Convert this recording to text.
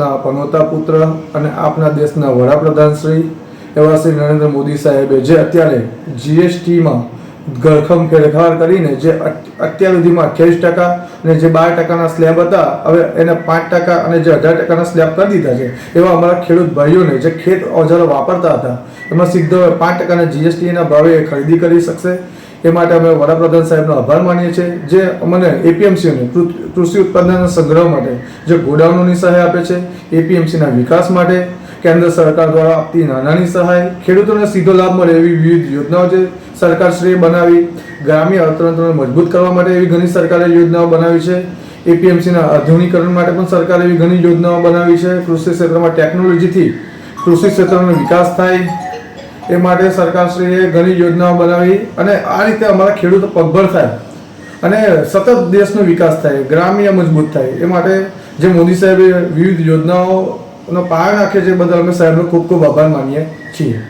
ગુજરાતના પનોતા પુત્ર અને આપના દેશના વડાપ્રધાન શ્રી એવા શ્રી નરેન્દ્ર મોદી સાહેબે જે અત્યારે જીએસટીમાં ગળખમ ફેરફાર કરીને જે અત્યાર સુધીમાં અઠ્યાવીસ ટકા અને જે બાર ટકાના સ્લેબ હતા, હવે એને પાંચ ટકા અને જે અઢાર ટકાના સ્લેબ કરી દીધા છે. એવા અમારા ખેડૂત ભાઈઓને જે ખેત ઓજારો વાપરતા હતા, એમાં સીધો પાંચ ટકાના જીએસટીના ભાવે ખરીદી કરી શકશે. એ માટે અમે વડાપ્રધાન સાહેબનો આભાર માનીએ છીએ, જે અમને એપીએમસીને કૃષિ ઉત્પાદનના સંગ્રહ માટે જે ગોડાઉનોની સહાય આપે છે એપીએમસીના વિકાસ માટે, કેન્દ્ર સરકાર દ્વારા આપતી નાનાની સહાય, ખેડૂતોને સીધો લાભ મળે એવી વિવિધ યોજનાઓ છે સરકારશ્રીએ બનાવી, ગ્રામ્ય અર્થતંત્રને મજબૂત કરવા માટે એવી ઘણી સરકારે યોજનાઓ બનાવી છે એપીએમસીના આધુનિકરણ માટે પણ સરકારે એવી ઘણી યોજનાઓ બનાવી છે, કૃષિ ક્ષેત્રમાં ટેકનોલોજીથી કૃષિ ક્ષેત્રનો વિકાસ થાય એ માટે સરકારશ્રીએ ઘણી યોજનાઓ બનાવી અને આ રીતે અમારા ખેડૂતો પગભર થાય. અને સતત દેશનો વિકાસ થાય, ગ્રામ્ય મજબૂત થાય. એ માટે જે મોદી સાહેબે વિવિધ યોજનાઓનો પાયો નાખ્યો છે બદલ અમે સાહેબનો ખૂબ ખૂબ આભાર માનીએ છીએ.